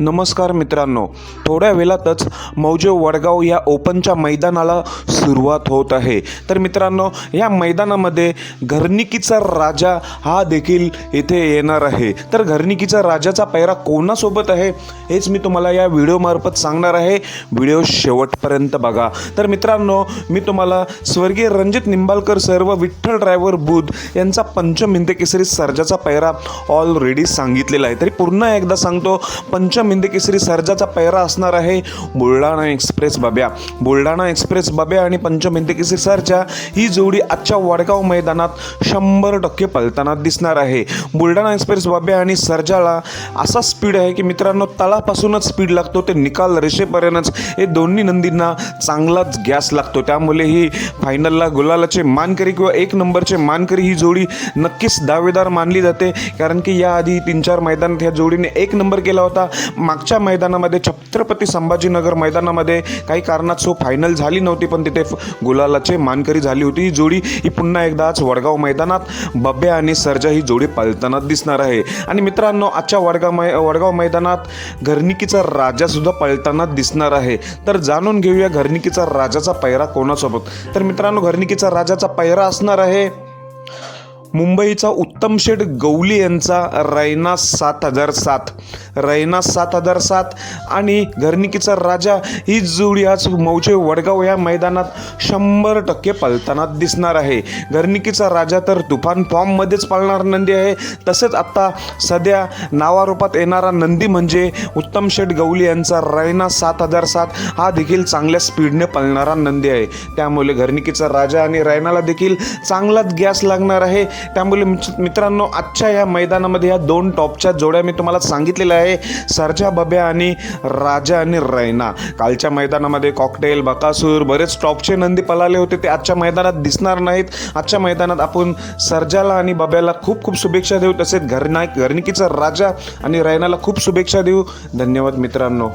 नमस्कार मित्रांनो थोड्या वेळातच मौजे वडगाव या ओपनच्या मैदानाला सुरुवात होत आहे. तर मित्रांनो या मैदानामध्ये घरनिकीचा राजा हा देखील इथे येणार आहे. तर घरनिकीचा राजाचा पैरा कोणासोबत आहे हेच मी तुम्हाला या व्हिडिओमार्फत सांगणार आहे. व्हिडिओ शेवटपर्यंत बघा. तर मित्रांनो मी तुम्हाला स्वर्गीय रणजित निंबाळकर सर व विठ्ठल ड्रायव्हर बुध यांचा पंचम हिंदकेसरी सर्जाचा पैरा ऑलरेडी सांगितलेला आहे. तरी पुन्हा एकदा सांगतो पंचम मिंदकेसरी सर्जाचा पैरा असणार आहे. बुलढाणा एक्सप्रेस बाब्या. बुलढाणा एक्सप्रेस बाब्या आणि पंचम हिंद सर्जा ही जोडी आजच्या वडगाव मैदानात शंभर टक्के पलताना दिसणार आहे. बुलढाणा एक्सप्रेस बाब्या आणि सर्जाला असा स्पीड आहे की मित्रांनो तळापासूनच स्पीड लागतो ते निकाल रेषेपर्यंतच. हे दोन्ही नंदींना चांगलाच गॅस लागतो. त्यामुळे ही फायनलला गुलालाचे मानकरी किंवा एक नंबरचे मानकरी ही जोडी नक्कीच दावेदार मानली जाते. कारण की याआधी तीन चार मैदानात ह्या जोडीने एक नंबर केला होता. मागच्या मैदानामध्ये छत्रपती संभाजीनगर मैदानामध्ये काही कारणास्तव फायनल झाली नव्हती पण तिथे फ- गुलालाचे मानकरी झाली होती. ही जोडी ही पुन्हा एकदा आज वडगाव मैदानात बब्या आणि सर्जा ही जोडी पालताना दिसणार आहे. आणि मित्रांनो आजच्या वडगाव मै वडगाव मैदानात घरनिकीचा राजासुद्धा पळताना दिसणार आहे. तर जाणून घेऊया घरनिकीचा राजाचा पैरा कोणासोबत. तर मित्रांनो घरनिकीचा राजाचा पैरा असणार आहे. मुंबईचा उत्तम शेठ गवली यांचा रैना सात हजार सात. रैना सात हजार सात आणि घरनिकीचा राजा ही जोडी आज मौजे वडगाव या मैदानात शंभर टक्के पलताना दिसणार आहे. घरनिकीचा राजा तर तुफान फॉर्ममध्येच पळणार नंदी आहे. तसेच आत्ता सध्या नावारूपात येणारा नंदी म्हणजे उत्तम शेठ गवली यांचा रैना सात हजार सात हा देखील चांगल्या स्पीडने पळणारा नंदी आहे. त्यामुळे घरनिकीचा राजा आणि रैनाला देखील चांगलाच गॅस लागणार आहे. त्यामुळे मित्रांनो आजच्या या मैदानामध्ये या दोन टॉपच्या जोड्या मी तुम्हाला सांगितलेल्या आहे. सरजा बब्या आणि राजा आणि रैना. कालच्या मैदानामध्ये कॉकटेल बकासूर बरेच टॉपचे नंदी पळाले होते. ते आजच्या मैदानात दिसणार नाहीत. आजच्या मैदानात आपण सरजाला आणि बब्याला खूप खूप शुभेच्छा देऊ. तसेच घरना घरनिकीचा राजा आणि रैनाला खूप शुभेच्छा देऊ. धन्यवाद मित्रांनो.